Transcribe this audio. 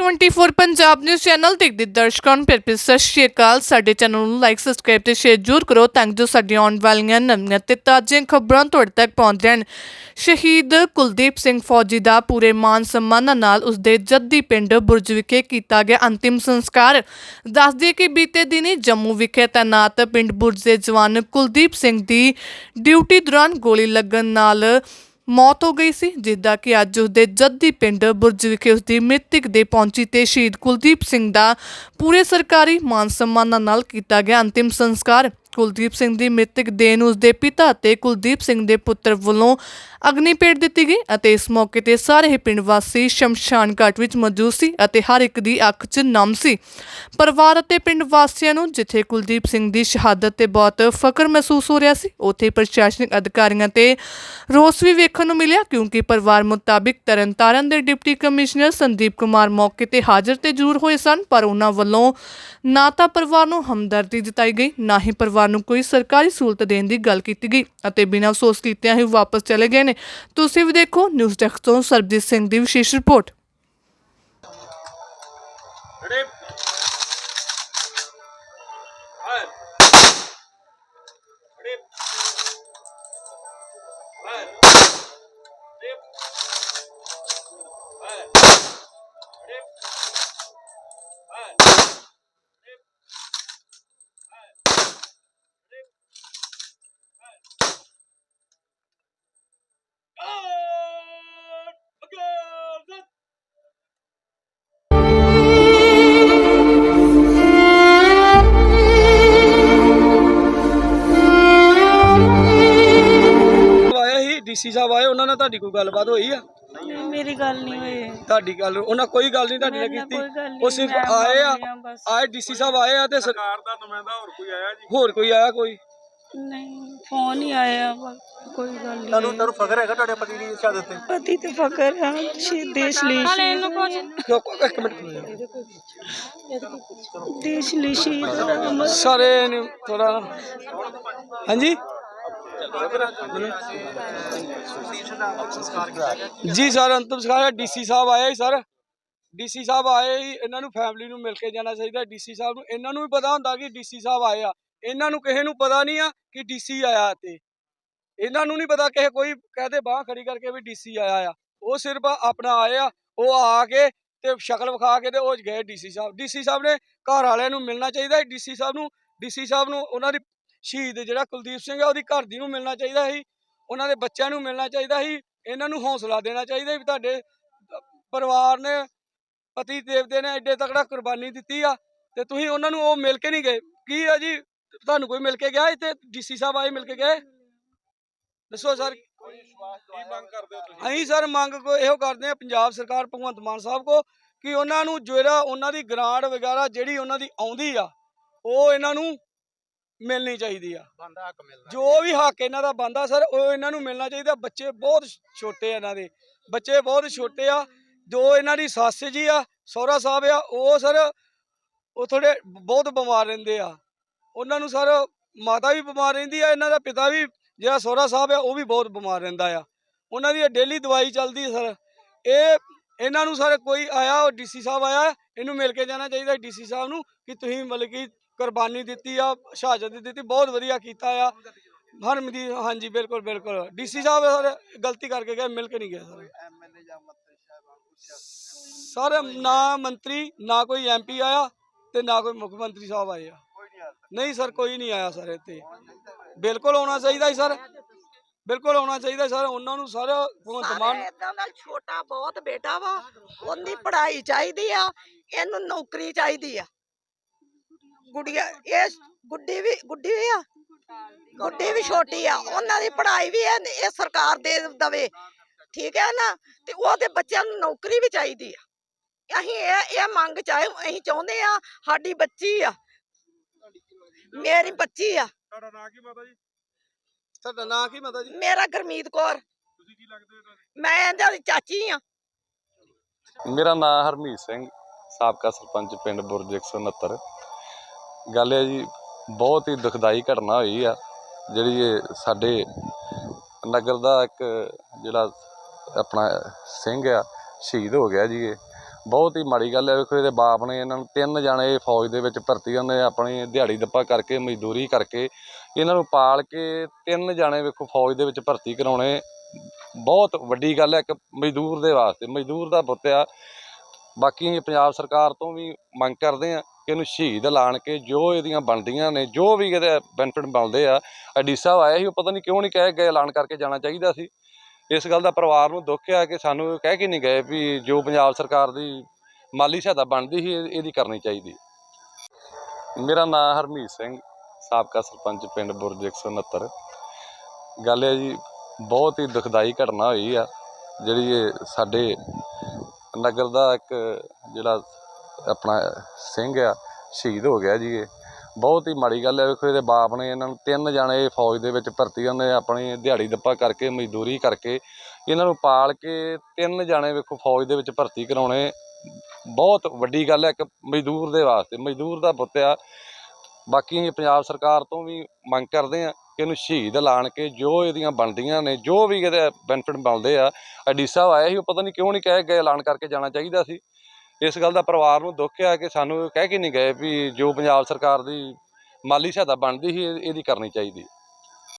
24 Punjab news channel ਦੇਖਦੇ ਦਰਸ਼ਕਾਂ ਨੂੰ ਪਿਆਰ ਭਰੀ ਸਤਿ ਸ਼੍ਰੀ ਅਕਾਲ। ਸਾਡੇ ਚੈਨਲ ਨੂੰ ਲਾਈਕ ਸਬਸਕ੍ਰਾਈਬ ਤੇ ਸ਼ੇਅਰ ਜ਼ਰੂਰ ਕਰੋ ਤਾਂ ਜੋ ਸਾਡੀਆਂ ਆਉਣ ਵਾਲੀਆਂ ਨਵੀਆਂ ਤੇ ਤਾਜ਼ੀਆਂ ਖਬਰਾਂ ਤੁਹਾਡੇ ਤੱਕ ਪਹੁੰਚ ਜਾਣ। ਸ਼ਹੀਦ ਕੁਲਦੀਪ ਸਿੰਘ ਫੌਜੀ ਦਾ ਪੂਰੇ ਮਾਨ ਸਨਮਾਨਾਂ ਨਾਲ ਉਸਦੇ ਜੱਦੀ ਪਿੰਡ ਬੁਰਜ ਵਿਖੇ ਕੀਤਾ ਗਿਆ ਅੰਤਿਮ ਸੰਸਕਾਰ। ਦੱਸਦੇ ਕਿ ਬੀਤੇ ਦਿਨੀ ਜੰਮੂ ਵਿਖੇ ਤੈਨਾਤ ਪਿੰਡ ਬੁਰਜ ਦੇ ਜਵਾਨ ਕੁਲਦੀਪ ਸਿੰਘ ਦੀ ਡਿਊਟੀ ਦੌਰਾਨ ਗੋਲੀ ਲੱਗਣ ਨਾਲ ਮੌਤ ਹੋ ਗਈ ਸੀ, ਜਿੱਦਾਂ ਕਿ ਅੱਜ ਉਸਦੇ ਜੱਦੀ ਪਿੰਡ ਬੁਰਜ ਵਿਖੇ ਉਸਦੀ ਮ੍ਰਿਤਕ ਦੇ ਪਹੁੰਚੀ ਤੇ ਸ਼ਹੀਦ ਕੁਲਦੀਪ ਸਿੰਘ ਦਾ ਪੂਰੇ ਸਰਕਾਰੀ ਮਾਨ ਸਨਮਾਨਾਂ ਨਾਲ ਕੀਤਾ ਗਿਆ ਅੰਤਿਮ ਸੰਸਕਾਰ। ਕੁਲਦੀਪ ਸਿੰਘ ਦੀ ਮ੍ਰਿਤਕ ਦੇਹ ਨੂੰ ਉਸਦੇ ਪਿਤਾ ਅਤੇ ਕੁਲਦੀਪ ਸਿੰਘ ਦੇ ਪੁੱਤਰ ਵੱਲੋਂ ਅਗਨੀ ਭੇਟ ਦਿੱਤੀ ਗਈ ਅਤੇ ਇਸ ਮੌਕੇ ਤੇ ਸਾਰੇ ਹੀ ਪਿੰਡ ਵਾਸੀ ਸ਼ਮਸ਼ਾਨ ਘਾਟ ਵਿੱਚ ਮੌਜੂਦ ਸੀ ਅਤੇ ਹਰ ਇੱਕ ਦੀ ਅੱਖ 'ਚ ਨਮ ਸੀ। ਪਰਿਵਾਰ ਅਤੇ ਪਿੰਡ ਵਾਸੀਆਂ ਨੂੰ ਜਿੱਥੇ ਕੁਲਦੀਪ ਸਿੰਘ ਦੀ ਸ਼ਹਾਦਤ ਤੇ ਬਹੁਤ ਫ਼ਕਰ ਮਹਿਸੂਸ ਹੋ ਰਿਹਾ ਸੀ, ਉੱਥੇ ਪ੍ਰਸ਼ਾਸਨਿਕ ਅਧਿਕਾਰੀਆਂ ਤੇ ਰੋਸ ਵੀ ਵੇਖਣ ਨੂੰ ਮਿਲਿਆ ਕਿਉਂਕਿ ਪਰਿਵਾਰ ਮੁਤਾਬਿਕ ਤਰਨਤਾਰਨ ਦੇ ਡਿਪਟੀ ਕਮਿਸ਼ਨਰ ਸੰਦੀਪ ਕੁਮਾਰ ਮੌਕੇ ਤੇ ਹਾਜ਼ਰ ਤੇ ਜ਼ਰੂਰ ਹੋਏ ਸਨ, ਪਰ ਉਹਨਾਂ ਵੱਲੋਂ ਨਾ ਤਾਂ ਪਰਿਵਾਰ ਨੂੰ ਹਮਦਰਦੀ ਜਤਾਈ ਗਈ, ਨਾ ਹੀ ਪਰਿਵਾਰ ਨੂੰ ਕੋਈ ਸਰਕਾਰੀ ਸਹੂਲਤ ਦੇਣ ਦੀ ਗੱਲ ਕੀਤੀ ਗਈ ਅਤੇ ਬਿਨਾਂ ਅਫਸੋਸ ਕੀਤਿਆਂ ਹੀ ਵਾਪਸ ਚਲੇ ਗਏ ਨੇ ਤੁਸੀਂ ਵੀ ਦੇਖੋ, ਨਿਊਜ਼ ਡੈਸਕ ਤੋਂ ਸਰਬਜੀਤ ਸਿੰਘ ਦੀ ਵਿਸ਼ੇਸ਼ ਰਿਪੋਰਟ Ready? ਡੀਸੀ ਸਾਹਿਬ ਆਏ ਉਹਨਾਂ ਨਾਲ ਤੁਹਾਡੀ ਕੋਈ ਗੱਲਬਾਤ ਹੋਈ ਆ? ਨਹੀਂ, ਮੇਰੀ ਗੱਲ ਨਹੀਂ ਹੋਈ। ਤੁਹਾਡੀ ਗੱਲ ਉਹਨਾਂ ਕੋਈ ਗੱਲ ਨਹੀਂ ਤੁਹਾਡੀ ਨਾਲ ਮੇਰੇ ਨਾਲ ਕੋਈ ਗੱਲ ਕੀਤੀ ਨਹੀਂ, ਉਹ ਸਿਰਫ ਮੈਂ ਆਏ ਆ ਮੰਨਦੀ ਹਾਂ ਬਸ। ਆਏ ਡੀਸੀ ਸਾਹਿਬ ਆਏ ਆ ਤੇ ਸਰ- ਸਰਕਾਰ ਦਾ ਨੁਮਾਇੰਦਾ ਹੋਰ ਕੋਈ ਆਇਆ ਜੀ? ਹੋਰ ਕੋਈ ਆਇਆ ਕੋਈ? ਨਹੀਂ ਫੋਨ ਹੀ ਆਇਆ ਕੋਈ ਗੱਲ ਨਹੀਂ। ਤੁਹਾਨੂੰ ਤੁਹਾਨੂੰ ਫਖਰ ਹੈਗਾ ਤੁਹਾਡੇ ਪਤੀ ਦੀ ਸ਼ਹਾਦਤ ਤੇ? ਪਤੀ ਤੇ ਫਕਰ ਹੈ ਸ਼ਹੀਦ ਦੇਸ਼ ਲਈ ਰੁਕੋ, ਇੱਕ ਮਿੰਟ ਦੇਸ਼ ਲਈ ਸ਼ਹੀਦ ਸਾਰੇ ਨੇ ਥੋੜਾ ਹਾਂਜੀ? ਜੀ ਸਰ ਅੰਤਮ ਸੰਸਕਾਰ ਡੀਸੀ ਸਾਹਿਬ ਆਏ ਸੀ ਸਰ ਡੀਸੀ ਸਾਹਿਬ ਆਏ ਇਹਨਾਂ ਨੂੰ ਫੈਮਿਲੀ ਨੂੰ ਮਿਲ ਕੇ ਜਾਣਾ ਚਾਹੀਦਾ ਡੀਸੀ ਸਾਹਿਬ ਨੂੰ ਇਹਨਾਂ ਨੂੰ ਵੀ ਪਤਾ ਹੁੰਦਾ ਕਿ ਡੀਸੀ ਸਾਹਿਬ ਆਏ ਆ ਇਹਨਾਂ ਨੂੰ ਕਿਸੇ ਨੂੰ ਪਤਾ ਨਹੀਂ ਆ ਕਿ ਡੀਸੀ ਆਇਆ ਤੇ ਇਹਨਾਂ ਨੂੰ ਨਹੀਂ ਪਤਾ ਕਿਸੇ ਕੋਈ ਕਹਦੇ ਬਾਹ ਖੜੀ ਕਰਕੇ ਵੀ ਡੀਸੀ ਆਇਆ ਆ ਉਹ ਸਿਰਫ ਆਪਣਾ ਆਏ ਆ ਉਹ ਆ ਕੇ ਤੇ ਸ਼ਕਲ ਵਿਖਾ ਕੇ ਤੇ ਉਹ ਗਏ ਡੀਸੀ ਸਾਹਿਬ ਡੀਸੀ ਸਾਹਿਬ ਨੇ ਘਰ ਵਾਲਿਆਂ ਨੂੰ ਮਿਲਣਾ ਚਾਹੀਦਾ ਡੀਸੀ ਸਾਹਿਬ ਨੂੰ ਡੀਸੀ ਸਾਹਿਬ ਨੂੰ ਉਹਨਾਂ ਦੀ ਸ਼ਹੀਦ ਜਿਹੜਾ ਕੁਲਦੀਪ ਸਿੰਘ ਆ ਉਹਦੀ ਘਰ ਦੀ ਨੂੰ ਮਿਲਣਾ ਚਾਹੀਦਾ ਸੀ ਉਹਨਾਂ ਦੇ ਬੱਚਿਆਂ ਨੂੰ ਮਿਲਣਾ ਚਾਹੀਦਾ ਸੀ ਇਹਨਾਂ ਨੂੰ ਹੌਸਲਾ ਦੇਣਾ ਚਾਹੀਦਾ ਵੀ ਤੁਹਾਡੇ ਪਰਿਵਾਰ ਨੇ ਪਤੀ ਦੇਵਤੇ ਨੇ ਐਡੇ ਤਕੜਾ ਕੁਰਬਾਨੀ ਦਿੱਤੀ ਆ ਤੇ ਤੁਸੀਂ ਉਹਨਾਂ ਨੂੰ ਉਹ ਮਿਲ ਕੇ ਨਹੀਂ ਗਏ। ਕੀ ਆ ਜੀ? ਤੁਹਾਨੂੰ ਕੋਈ ਮਿਲ ਕੇ ਗਿਆ ਇੱਥੇ? ਡੀਸੀ ਸਾਹਿਬ ਆਏ ਮਿਲ ਕੇ ਗਏ? ਦੱਸੋ ਸਰ। ਹੋ ਅਸੀਂ ਸਰ ਮੰਗ ਕੋ ਇਹੋ ਕਰਦੇ ਆ ਪੰਜਾਬ ਸਰਕਾਰ ਭਗਵੰਤ ਮਾਨ ਸਾਹਿਬ ਕੋ ਕਿ ਉਹਨਾਂ ਨੂੰ ਜਿਹੜਾ ਉਹਨਾਂ ਦੀ ਗ੍ਰਾਂਟ ਵਗੈਰਾ ਜਿਹੜੀ ਉਹਨਾਂ ਦੀ ਆਉਂਦੀ ਆ ਉਹ ਇਹਨਾਂ ਨੂੰ ਮਿਲਣੀ ਚਾਹੀਦੀ ਆ। ਬੰਦਾ ਹੱਕ ਮਿਲਦਾ ਜੋ ਵੀ ਹੱਕ ਇਹਨਾਂ ਦਾ ਬੰਦਾ ਸਰ ਉਹ ਇਹਨਾਂ ਨੂੰ ਮਿਲਣਾ ਚਾਹੀਦਾ। ਬੱਚੇ ਬਹੁਤ ਛੋਟੇ ਆ ਇਹਨਾਂ ਦੇ। ਬੱਚੇ ਬਹੁਤ ਛੋਟੇ ਆ। ਜੋ ਇਹਨਾਂ ਦੀ ਸੱਸ ਜੀ ਆ ਸਹੁਰਾ ਸਾਹਿਬ ਆ ਉਹ ਸਰ ਉਹ ਥੋੜੇ ਬਹੁਤ ਬਿਮਾਰ ਰਹਿੰਦੇ ਆ। ਉਹਨਾਂ ਨੂੰ ਸਰ ਮਾਤਾ ਵੀ ਬਿਮਾਰ ਰਹਿੰਦੀ ਆ ਇਹਨਾਂ ਦਾ ਪਿਤਾ ਵੀ ਜਿਹੜਾ ਸਹੁਰਾ ਸਾਹਿਬ ਆ ਉਹ ਵੀ ਬਹੁਤ ਬਿਮਾਰ ਰਹਿੰਦਾ ਆ। ਉਹਨਾਂ ਦੀ ਡੇਲੀ ਦਵਾਈ ਚੱਲਦੀ ਸਰ। ਇਹ ਇਹਨਾਂ ਨੂੰ ਸਰ ਕੋਈ ਆਇਆ ਉਹ ਡੀਸੀ ਸਾਹਿਬ ਆਇਆ ਇਹਨੂੰ ਮਿਲ ਕੇ ਜਾਣਾ ਚਾਹੀਦਾ ਡੀਸੀ ਸਾਹਿਬ ਨੂੰ ਕਿ ਤੁਸੀਂ ਮਤਲਬ ਕਿ ਕੁਰਬਾਨੀ ਦਿੱਤੀ ਆ ਸ਼ਹਾਦਤ ਦਿੱਤੀ ਬਹੁਤ ਵਧੀਆ ਕੀਤਾ ਆ। ਹਰਮ ਦੀ ਹਾਂਜੀ ਬਿਲਕੁਲ ਬਿਲਕੁਲ। ਡੀਸੀ ਸਾਹਿਬ ਸਰ ਗਲਤੀ ਕਰਕੇ ਗਏ ਮਿਲ ਕੇ ਨਹੀਂ ਗਏ ਸਰ। ਸਰ ਨਾ ਮੰਤਰੀ ਨਾ ਕੋਈ ਐਮਪੀ ਆਇਆ ਤੇ ਨਾ ਕੋਈ ਮੁੱਖ ਮੰਤਰੀ ਸਾਹਿਬ ਆਏ ਆ। ਨਹੀਂ ਸਰ। ਕੋਈ ਨਹੀਂ ਆਇਆ ਸਰ ਇੱਥੇ। ਬਿਲਕੁਲ ਆਉਣਾ ਚਾਹੀਦਾ ਸੀ ਸਰ। ਬਿਲਕੁਲ ਆਉਣਾ ਚਾਹੀਦਾ ਸਰ। ਉਹਨਾਂ ਨੂੰ ਸਰ ਭਗਵੰਤ ਮਾਨ ਇਦਾਂ ਦਾ ਛੋਟਾ ਬਹੁਤ ਬੇਟਾ ਵਾ। ਉਹਦੀ ਪੜ੍ਹਾਈ ਚਾਹੀਦੀ ਆ ਇਹਨੂੰ ਨੌਕਰੀ ਚਾਹੀਦੀ ਆ। ਗੁੜੀਆ ਇਹ ਗੁੱਡੀ ਵੀ ਗੁੱਡੀ ਵੀ ਆ? ਗੁੱਡੀ ਵੀ ਛੋਟੀ ਆ ਉਹਨਾਂ ਦੀ ਪੜ੍ਹਾਈ ਵੀ ਇਹ ਇਹ ਸਰਕਾਰ ਦੇ ਦਵੇ। ਠੀਕ ਹੈ ਨਾ? ਤੇ ਉਹਦੇ ਬੱਚਿਆਂ ਨੂੰ ਨੌਕਰੀ ਵੀ ਚਾਹੀਦੀ ਆ। ਅਸੀਂ ਇਹ ਇਹ ਮੰਗ ਚਾਹੇ ਅਸੀਂ ਚਾਹੁੰਦੇ ਆ ਸਾਡੀ ਬੱਚੀ ਆ। ਮੇਰੀ ਬੱਚੀ ਆ। ਤੁਹਾਡਾ ਨਾਂ ਕੀ ਮਾਤਾ ਜੀ? ਤੁਹਾਡਾ ਨਾਂ ਕੀ ਮਾਤਾ ਜੀ? ਮੇਰਾ ਗਰਮੀਤ ਕੌਰ। ਤੁਸੀਂ ਕੀ ਲੱਗਦੇ ਹੋ ਤੁਹਾਡੇ? ਮੈਂ ਇਹਨਾਂ ਦੀ ਚਾਚੀ ਆ। ਮੇਰਾ ਨਾਮ ਹਰਮੀਤ ਸਿੰਘ ਸਾਬਕਾ ਸਰਪੰਚ ਪਿੰਡ ਬੁਰਜ 169 ਗੱਲ ਹੈ ਜੀ, ਬਹੁਤ ਹੀ ਦੁਖਦਾਈ ਘਟਨਾ ਹੋਈ ਆ, ਜਿਹੜੀ ਇਹ ਸਾਡੇ ਨਗਰ ਦਾ ਇੱਕ ਜਿਹੜਾ ਆਪਣਾ ਸਿੰਘ ਆ, ਸ਼ਹੀਦ ਹੋ ਗਿਆ ਜੀ ਇਹ। ਬਹੁਤ ਹੀ ਮਾੜੀ ਗੱਲ ਹੈ ਵੇਖੋ ਇਹਦੇ ਬਾਪ ਨੇ ਇਹਨਾਂ ਨੂੰ ਤਿੰਨ ਜਾਣੇ ਫੌਜ ਦੇ ਵਿੱਚ ਭਰਤੀ, ਉਹਨੇ ਆਪਣੀ ਦਿਹਾੜੀ ਦੱਪਾ ਕਰਕੇ, ਮਜ਼ਦੂਰੀ ਕਰਕੇ ਇਹਨਾਂ ਨੂੰ ਪਾਲ ਕੇ ਤਿੰਨ ਜਾਣੇ ਵੇਖੋ ਫੌਜ ਦੇ ਵਿੱਚ ਭਰਤੀ ਕਰਾਉਣੇ, ਬਹੁਤ ਵੱਡੀ ਗੱਲ ਹੈ ਇੱਕ ਮਜ਼ਦੂਰ ਦੇ ਵਾਸਤੇ, ਮਜ਼ਦੂਰ ਦਾ ਪੁੱਤ ਆ। ਬਾਕੀ ਅਸੀਂ ਪੰਜਾਬ ਸਰਕਾਰ ਤੋਂ ਵੀ ਮੰਗ ਕਰਦੇ ਆ ਕਿ ਇਹਨੂੰ ਸ਼ਹੀਦ ਐਲਾਨ ਕੇ ਜੋ ਇਹਦੀਆਂ ਬਣਦੀਆਂ ਨੇ, ਜੋ ਵੀ ਇਹਦੇ ਬੈਨੀਫਿਟ ਮਿਲਦੇ ਆ ਅਡੀਸਾ ਆਇਆ ਸੀ, ਉਹ ਪਤਾ ਨਹੀਂ ਕਿਉਂ ਨਹੀਂ ਕਹਿ ਗਏ ਐਲਾਨ ਕਰਕੇ ਜਾਣਾ ਚਾਹੀਦਾ ਸੀ। ਇਸ ਗੱਲ ਦਾ ਪਰਿਵਾਰ ਨੂੰ ਦੁੱਖ ਆ ਕਿ ਸਾਨੂੰ ਕਹਿ ਕੇ ਨਹੀਂ ਗਏ ਵੀ ਜੋ ਪੰਜਾਬ ਸਰਕਾਰ ਦੀ ਮਾਲੀ ਸਹਾਇਤਾ ਬਣਦੀ ਸੀ ਇਹਦੀ ਕਰਨੀ ਚਾਹੀਦੀ। ਮੇਰਾ ਨਾਮ ਹਰਮੀਤ ਸਿੰਘ, ਸਾਬਕਾ ਸਰਪੰਚ ਪਿੰਡ ਬੁਰਜ 169 ਗੱਲ ਹੈ ਜੀ, ਬਹੁਤ ਹੀ ਦੁਖਦਾਈ ਘਟਨਾ ਹੋਈ ਆ, ਜਿਹੜੀ ਇਹ ਸਾਡੇ ਨਗਰ ਦਾ ਇੱਕ ਜਿਹੜਾ ਆਪਣਾ ਸਿੰਘ ਆ, ਸ਼ਹੀਦ ਹੋ ਗਿਆ ਜੀ ਇਹ। ਬਹੁਤ ਹੀ ਮਾੜੀ ਗੱਲ ਹੈ ਵੇਖੋ ਇਹਦੇ ਬਾਪ ਨੇ ਇਹਨਾਂ ਨੂੰ ਤਿੰਨ ਜਾਣੇ ਫੌਜ ਦੇ ਵਿੱਚ ਭਰਤੀ, ਉਹਨੇ ਆਪਣੀ ਦਿਹਾੜੀ ਦੱਪਾ ਕਰਕੇ, ਮਜ਼ਦੂਰੀ ਕਰਕੇ ਇਹਨਾਂ ਨੂੰ ਪਾਲ ਕੇ ਤਿੰਨ ਜਾਣੇ ਵੇਖੋ ਫੌਜ ਦੇ ਵਿੱਚ ਭਰਤੀ ਕਰਾਉਣੇ ਬਹੁਤ ਵੱਡੀ ਗੱਲ ਹੈ ਇੱਕ ਮਜ਼ਦੂਰ ਦੇ ਵਾਸਤੇ। ਮਜ਼ਦੂਰ ਦਾ ਪੁੱਤ ਆ, ਬਾਕੀ ਅਸੀਂ ਪੰਜਾਬ ਸਰਕਾਰ ਤੋਂ ਵੀ ਮੰਗ ਕਰਦੇ ਆ ਕਿ ਇਹਨੂੰ ਸ਼ਹੀਦ ਐਲਾਨ ਕੇ ਜੋ ਇਹਦੀਆਂ ਬਣਦੀਆਂ ਨੇ, ਜੋ ਵੀ ਇਹਦੇ ਬੈਨੀਫਿਟ ਮਿਲਦੇ ਆ, ਅਡੀਸਾ ਆਇਆ ਸੀ, ਉਹ ਪਤਾ ਨਹੀਂ ਕਿਉਂ ਨਹੀਂ ਕਹਿ ਗਏ, ਐਲਾਨ ਕਰਕੇ ਜਾਣਾ ਚਾਹੀਦਾ ਸੀ। ਇਸ ਗੱਲ ਦਾ ਪਰਿਵਾਰ ਨੂੰ ਦੁੱਖ ਆ ਕਿ ਸਾਨੂੰ ਕਹਿ ਕੇ ਨਹੀਂ ਗਏ ਵੀ ਜੋ ਪੰਜਾਬ ਸਰਕਾਰ ਦੀ ਮਾਲੀ ਸਹਾਇਤਾ ਬਣਦੀ ਸੀ ਇਹਦੀ ਕਰਨੀ ਚਾਹੀਦੀ।